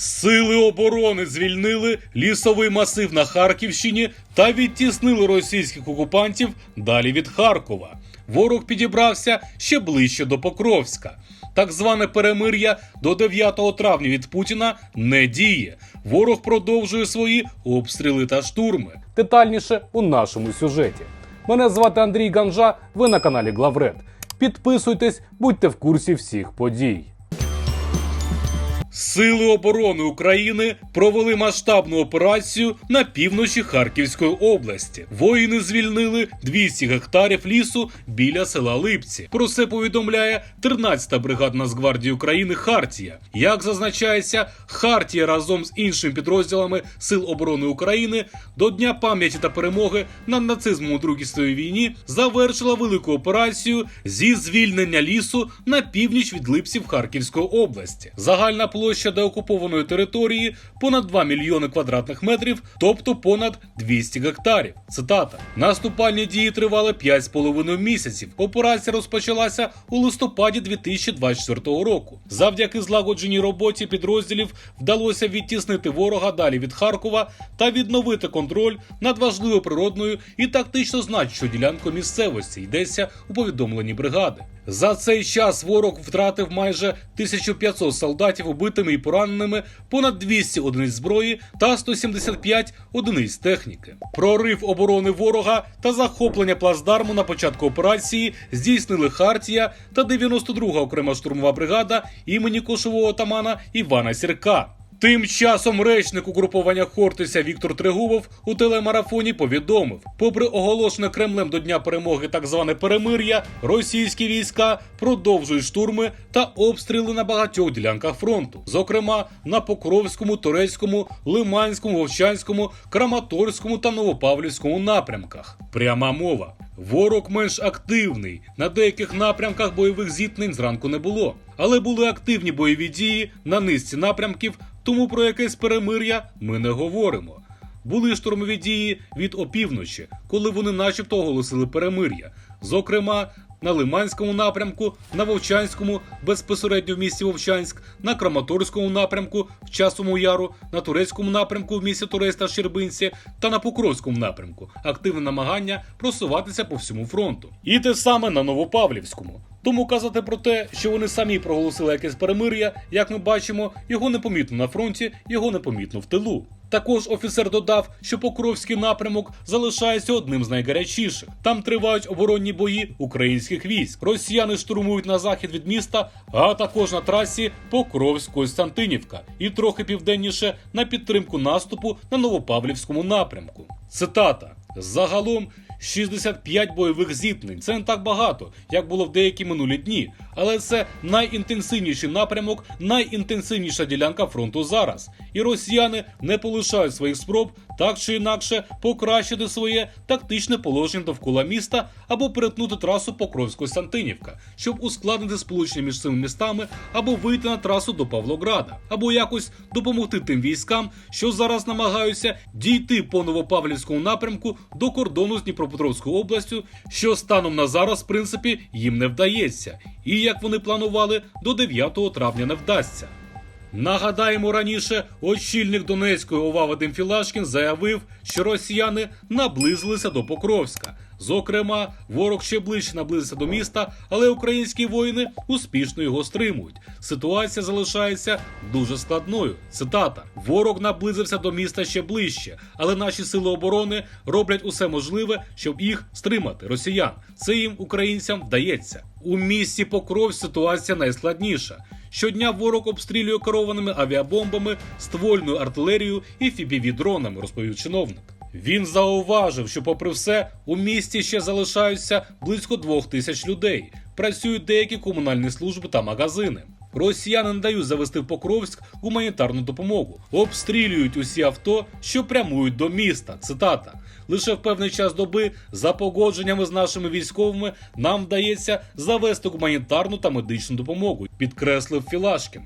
Сили оборони звільнили лісовий масив на Харківщині та відтіснили російських окупантів далі від Харкова. Ворог підібрався ще ближче до Покровська. Так зване перемир'я до 9 травня від Путіна не діє. Ворог продовжує свої обстріли та штурми. Детальніше у нашому сюжеті. Мене звати Андрій Ганжа. Ви на каналі Главред. Підписуйтесь, будьте в курсі всіх подій. Сили оборони України провели масштабну операцію на півночі Харківської області. Воїни звільнили 200 гектарів лісу біля села Липці. Про це повідомляє 13-та бригада Нацгвардії України Хартія. Як зазначається, Хартія разом з іншими підрозділами Сил оборони України до Дня пам'яті та перемоги над нацизмом у Другій світовій війні завершила велику операцію зі звільнення лісу на північ від Липців Харківської області. Загальна площа деокупованої території понад 2 мільйони квадратних метрів, тобто понад 200 гектарів. Цитата: наступальні дії тривали 5,5 місяців. Операція розпочалася у листопаді 2024 року. Завдяки злагодженій роботі підрозділів вдалося відтіснити ворога далі від Харкова та відновити контроль над важливою природною і тактично значущою ділянкою місцевості. Йдеться у повідомленні бригади. За цей час ворог втратив майже 1500 солдатів убитими і пораненими, понад 200 одиниць зброї та 175 одиниць техніки. Прорив оборони ворога та захоплення плацдарму на початку операції здійснили Хартія та 92-га окрема штурмова бригада імені кошового отамана Івана Сірка. Тим часом речник угруповання Хортиця Віктор Трегубов у телемарафоні повідомив: попри оголошене Кремлем до Дня перемоги так зване перемир'я, російські війська продовжують штурми та обстріли на багатьох ділянках фронту, зокрема на Покровському, Турецькому, Лиманському, Вовчанському, Краматорському та Новопавлівському напрямках. Пряма мова. Ворог менш активний. На деяких напрямках бойових зіткнень зранку не було. Але були активні бойові дії на низці напрямків, тому про якесь перемир'я ми не говоримо. Були штурмові дії від опівночі, коли вони начебто оголосили перемир'я. Зокрема, на Лиманському напрямку, на Вовчанському, безпосередньо в місті Вовчанськ, на Краматорському напрямку, в Часовому Яру, на Турецькому напрямку в місті Турець та Щербинці та на Покровському напрямку. Активне намагання просуватися по всьому фронту. І те саме на Новопавлівському. Тому казати про те, що вони самі проголосили якесь перемир'я, як ми бачимо, його непомітно на фронті, його непомітно в тилу. Також офіцер додав, що Покровський напрямок залишається одним з найгарячіших. Там тривають оборонні бої українських військ. Росіяни штурмують на захід від міста, а також на трасі Покровськ-Костянтинівка і трохи південніше на підтримку наступу на Новопавлівському напрямку. Цитата: загалом. 65 бойових зіткнень. Це не так багато, як було в деякі минулі дні. Але це найінтенсивніший напрямок, найінтенсивніша ділянка фронту зараз. І росіяни не полишають своїх спроб так чи інакше покращити своє тактичне положення довкола міста або перетнути трасу Покровсько-Сантинівка, щоб ускладнити сполучення між цими містами, або вийти на трасу до Павлограда, або якось допомогти тим військам, що зараз намагаються дійти по Новопавлівському напрямку до кордону з Дніпропетровською областю, що станом на зараз, в принципі, їм не вдається, і як вони планували, до 9 травня не вдасться. Нагадаємо, раніше очільник Донецької ОВА Вадим Філашкін заявив, що росіяни наблизилися до Покровська. Зокрема, ворог ще ближче наблизився до міста, але українські воїни успішно його стримують. Ситуація залишається дуже складною. Цитата: ворог наблизився до міста ще ближче, але наші сили оборони роблять усе можливе, щоб їх стримати. Росіян це їм українцям вдається. У місті Покров ситуація найскладніша. Щодня ворог обстрілює керованими авіабомбами, ствольною артилерією і фіпіві-дронами, розповів чиновник. Він зауважив, що, попри все, у місті ще залишаються близько двох тисяч людей. Працюють деякі комунальні служби та магазини. Росіяни не дають завести в Покровськ гуманітарну допомогу, обстрілюють усі авто, що прямують до міста. Цитата: лише в певний час доби, за погодженнями з нашими військовими, нам вдається завести гуманітарну та медичну допомогу, підкреслив Філашкін.